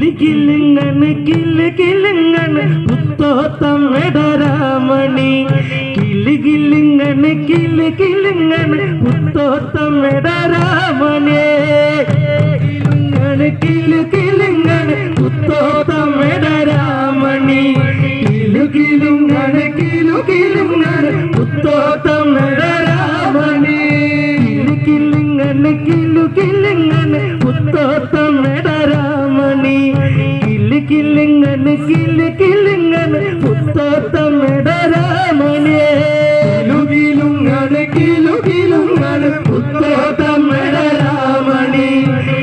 Kill കിലുങ്ങണ് കിൽ കിലുങ്ങണ് പുത്തോത്തമ്മടരാമണി കിൽ കിലുങ്ങണ് കിൽ കിലുങ്ങണ് പുത്തോത്തമ്മടരാമണി കിലുങ്ങണ് കിൽ കിലു കിലുങ്ങണ് പുത്തോത്തമ്മടരാമണി കിലുകിലുങ്ങണ് കിലുകിലുങ്ങണ് പുത്തോത്തമ്മടരാമണി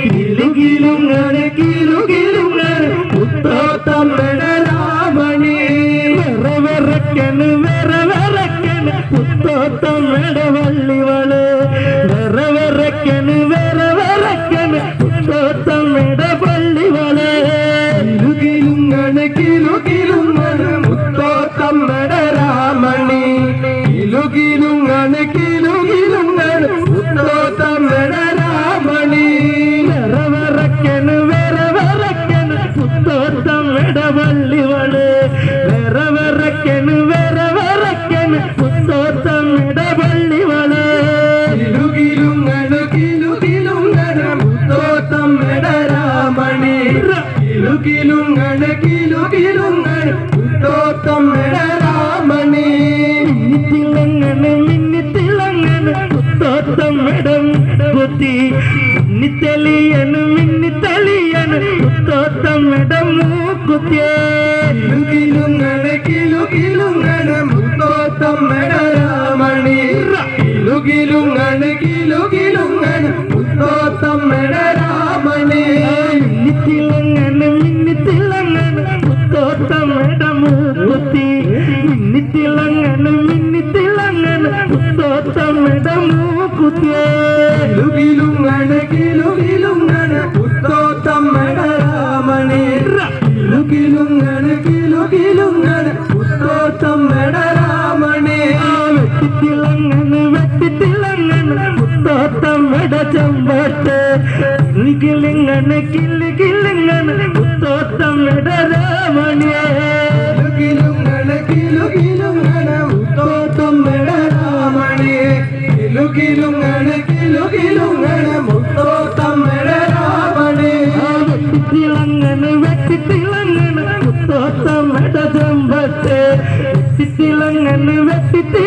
കിലുകിലുങ്ങണ് കിലുകിലുങ്ങണ് പുത്തോത്തമ്മടരാമണി വെറ വെറക്കണ് വെറ വെറക്കണ് പുത്തോത്തമ്മട കിലുകിലുങ്ങണ് കിലുകിലുങ്ങണ് മുത്തോത്തമ്മട രാമണി. മിന്നിത്തിളങ്ങണ് മിന്നിത്തിളങ്ങണ് മുത്തോത്തമ്മടം കുത്തി. മിന്നിത്തെളിയണ് മിന്നിത്തെളിയണ് മുത്തോത്തമ്മടം മൂക്കുത്തിയേ കിലുകിലുങ്ങണ് മുത്തോത്തമ്മട രാമണി. കിലുകിലുങ്ങണ് കിലുകിലുങ്ങണ് മുത്തോത്തമ്മട രാമണി. മിന്നിത്തിളങ്ങണ് കിളിങ്ങണ് കിളി കിളിങ്ങണ് മുത്തോത്തമ്മട രാമണിയേ കിലുകിലുങ്ങണ് കിലുകിലുങ്ങണ് മുത്തോത്തമ്മട രാമണിയേ കിലുകിലുങ്ങണ് കിലുകിലുങ്ങണ് മുത്തോത്തമ്മട വെട്ടി വെട്ടിത്തിളങ്ങണ് വെട്ടിത്തിളങ്ങണ് മുത്തോത്തമ്മട ചമ്പട്ട് വെട്ടിത്തിളങ്ങണ് വെട്ടിത്തിളങ്ങണ്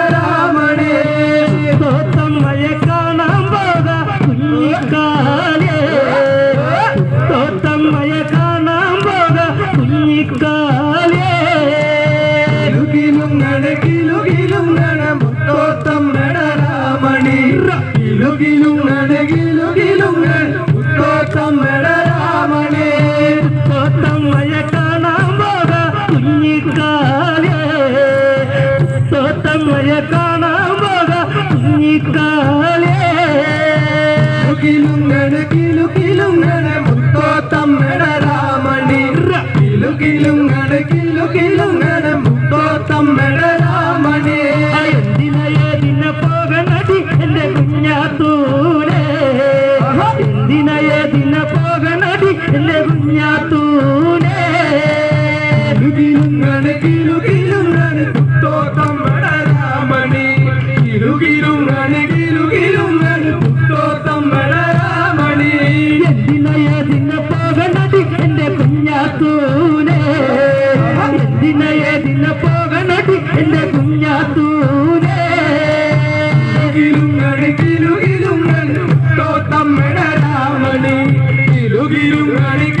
രാമണി പോകണതി എന്റെ എന്തിനേതിന പോകണതി എന്റെ കുഞ്ഞാത്തൂരെ കിലുകിലുങ്ങണ് കിലുകിലുങ്ങണ് കിലുകിലുങ്ങണ് കിലുകിലുങ്ങണ്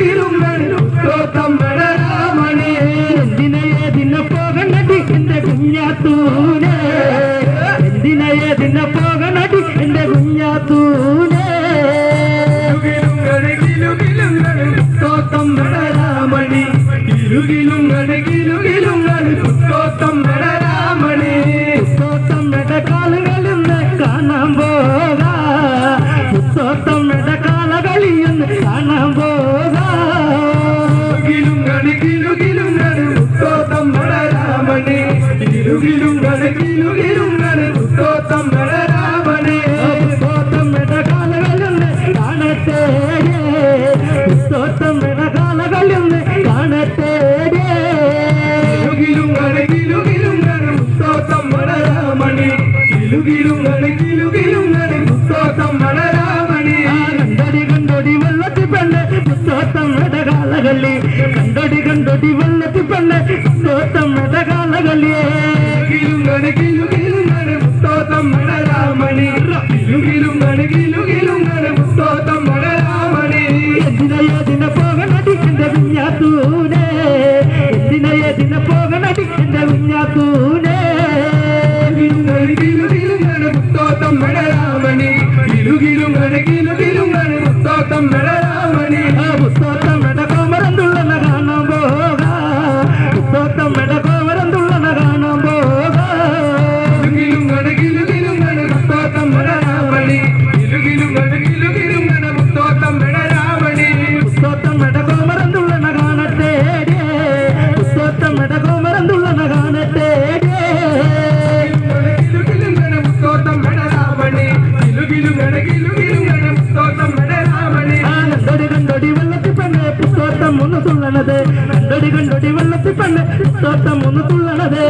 No. കവിഞ്ഞ തൂരേ വെടികൊണ്ടൊടി വെള്ളത്തിൽ പണ്ട് തോട്ടം ഒന്ന് തുള്ളണതേ